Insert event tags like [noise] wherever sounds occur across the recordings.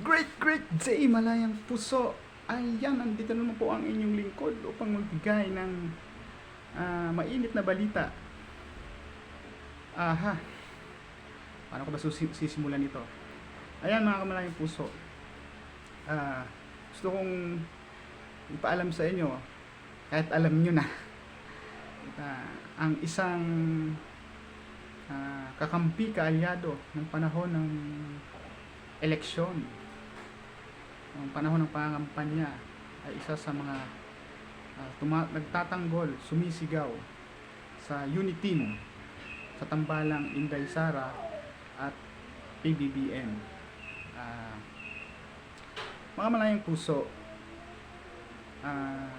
Great, great day, malayang puso. Ayan, nandito naman po ang inyong lingkod upang magbigay ng ah, mainit na balita. Aha. Paano ko ba sisimulan ito? Ayan mga kamalayang puso. Ah, gusto kong ipaalam sa inyo, kahit alam nyo na, [laughs] ah, ang isang ah, kakampi, kaalyado ng panahon ng eleksyon ang panahon ng pangangampanya ay isa sa mga ah, tuma- nagtatanggol, sumisigaw sa Unitin sa tambalang Inday Sara at PBBM. Ah, mga malayang puso, ah,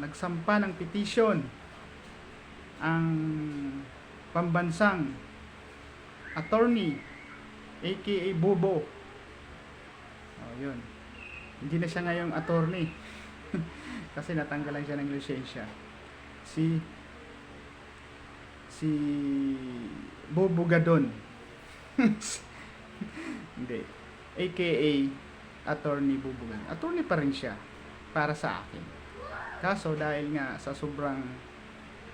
nagsampa ng petition ang pambansang attorney aka Bobo. Yun. Hindi na siya ngayong attorney. [laughs] Kasi natanggalan siya ng lisensya. Si si Bobo Gadon. [laughs] Hindi. AKA attorney Bobo Gadon. Attorney pa rin siya para sa akin. Kaso dahil nga sa sobrang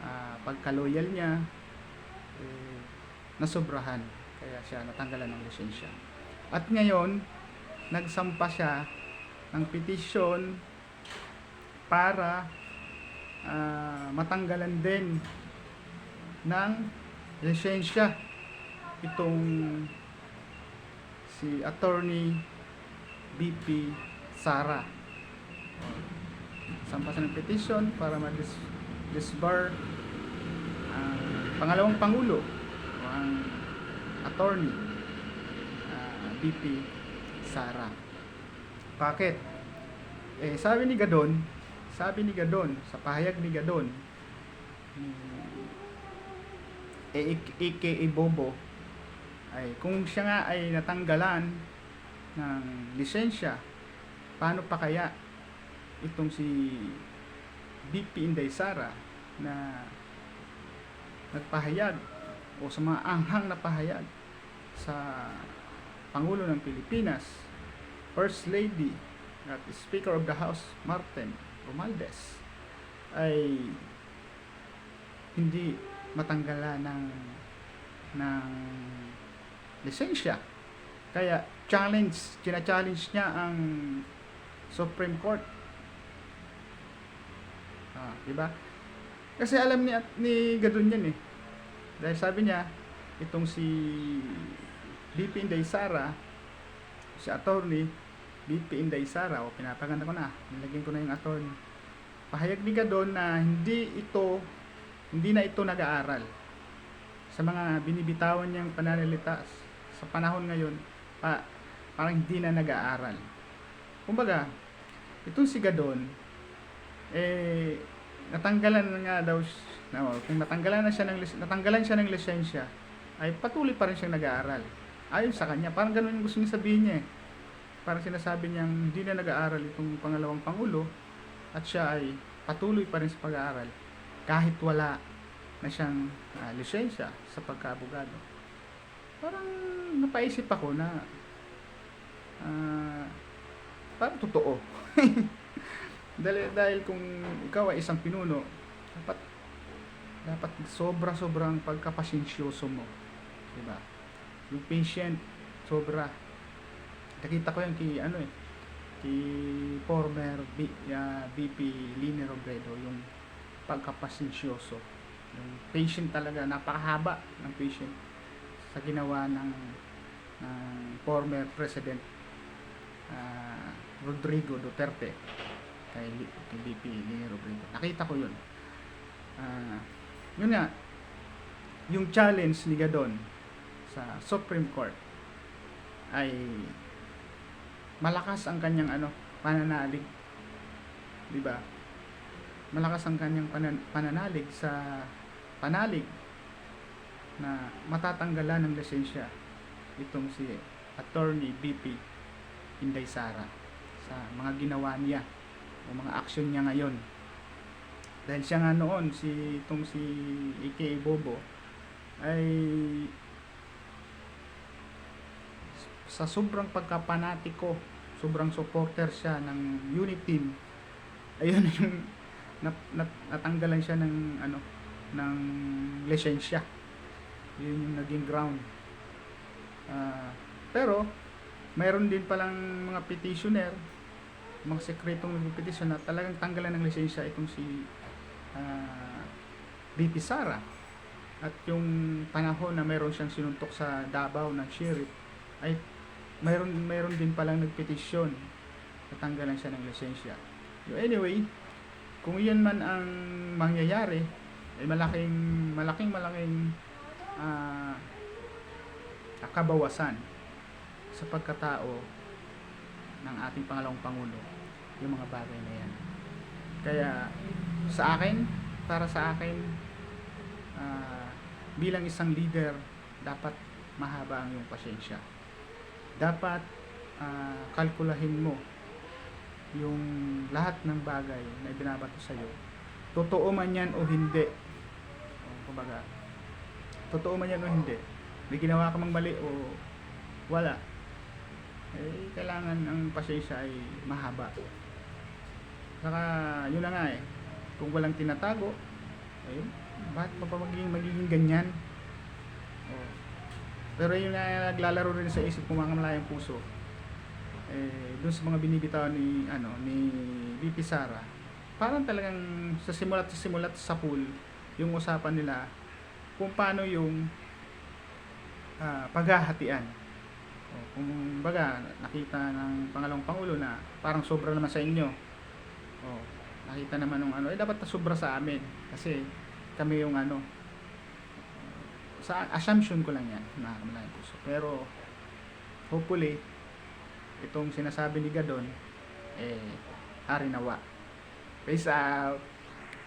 ah, pagka-loyal niya eh, nasobrahan kaya siya natanggalan ng lisensya. At ngayon, nagsampa siya ng petisyon para ah, matanggalan din ng lisensya itong si attorney BP Sara. Sampa siya ng petisyon para ma-disbar ang pangalawang pangulo ang attorney ah, BP Sara. Bakit? Eh, sabi ni Gadon, sabi ni Gadon, sa pahayag ni Gadon, eh, aka Bobo, ay kung siya nga ay natanggalan ng lisensya, paano pa kaya itong si BP Inday Sara na nagpahayag o sa mga anghang na pahayag sa Pangulo ng Pilipinas First Lady at Speaker of the House Martin Romualdez ay hindi matanggalan ng ng lisensya. Kaya challenge, china-challenge niya ang Supreme Court. Ah, di ba? Kasi alam ni ni Gadon yan eh. Dahil sabi niya, itong si BP Inday Sara, si attorney, BP Inday Sara, o pinapaganda ko na, nilagyan ko na yung attorney. Pahayag ni Gadon na hindi ito, hindi na ito nag-aaral. Sa mga binibitawan niyang pananalita sa panahon ngayon, pa, parang hindi na nag-aaral. Kumbaga, itong si Gadon, eh, natanggalan na nga daw, na, kung natanggalan na siya ng, natanggalan siya ng lisensya, ay patuloy pa rin siyang nag-aaral. Ayon sa kanya, parang ganun yung gusto niya sabihin niya eh. Parang sinasabi niyang hindi na nag-aaral itong pangalawang pangulo at siya ay patuloy pa rin sa pag-aaral kahit wala na siyang ah, lisensya sa pagkaabogado. Parang napaisip ako na ah, parang totoo. [laughs] dahil, dahil kung ikaw ay isang pinuno, dapat dapat sobra-sobrang pagkapasensyoso mo. Diba? Yung patient, sobra. Nakita ko yan kay, ano eh, kay former B, ah, VP Lini Robredo, yung pagkapasensyoso. Yung patient talaga, napakahaba ng patient sa ginawa ng, ng former President ah, Rodrigo Duterte kay, kay VP Lini Robredo. Nakita ko yun. Ah, yun nga, yung challenge ni Gadon sa Supreme Court ay malakas ang kanyang ano pananalig di ba? Malakas ang kanyang panan- pananalig sa panalig na matatanggalan ng lisensya itong si attorney BP Inday Sara sa mga ginawa niya o mga aksyon niya ngayon. Dahil siya nga noon si itong si AKA Bobo ay sa sobrang pagkapanatiko sobrang supporter siya ng unit team. Ayun yung [laughs] nat, nat, natanggalan siya ng ano ng lisensya. Yun yung naging ground. Ah, pero mayroon din palang mga petitioner, mga sekretong nagpetition na talagang tanggalan ng lisensya itong si ah, BP Sara. At yung panahon na mayroon siyang sinuntok sa Davao ng sheriff ay mayroon mayroon din palang nagpetisyon na tanggalan siya ng lisensya. So anyway, kung iyan man ang mangyayari, ay malaking malaking malaking ah, kabawasan sa pagkatao ng ating pangalawang pangulo yung mga bagay na yan. Kaya sa akin, para sa akin, ah, bilang isang leader, dapat mahaba ang iyong pasensya. Dapat ah, kalkulahin mo yung lahat ng bagay na ibinabato sa iyo. Totoo man yan o hindi. O, kumbaga, totoo man yan o hindi. May ginawa ka mang mali o wala. Eh, kailangan ang pasensya ay mahaba. Saka, yun na nga eh. Kung walang tinatago, ayun, bakit pa magiging, magiging ganyan? Oh. Pero yun na naglalaro rin sa isip ko mga malayang puso. Eh, dun sa mga binibitaw ni, ano, ni VP Sara, parang talagang sa simulat sa simulat sa pool, yung usapan nila kung paano yung ah, paghahatian. O, kung baga, nakita ng pangalawang pangulo na parang sobra naman sa inyo. O, nakita naman ng ano, eh dapat na sobra sa amin. Kasi kami yung ano, sa assumption ko lang yan, mga kamalayang puso. Pero, hopefully, itong sinasabi ni Gadon, eh, hari nawa. Peace out!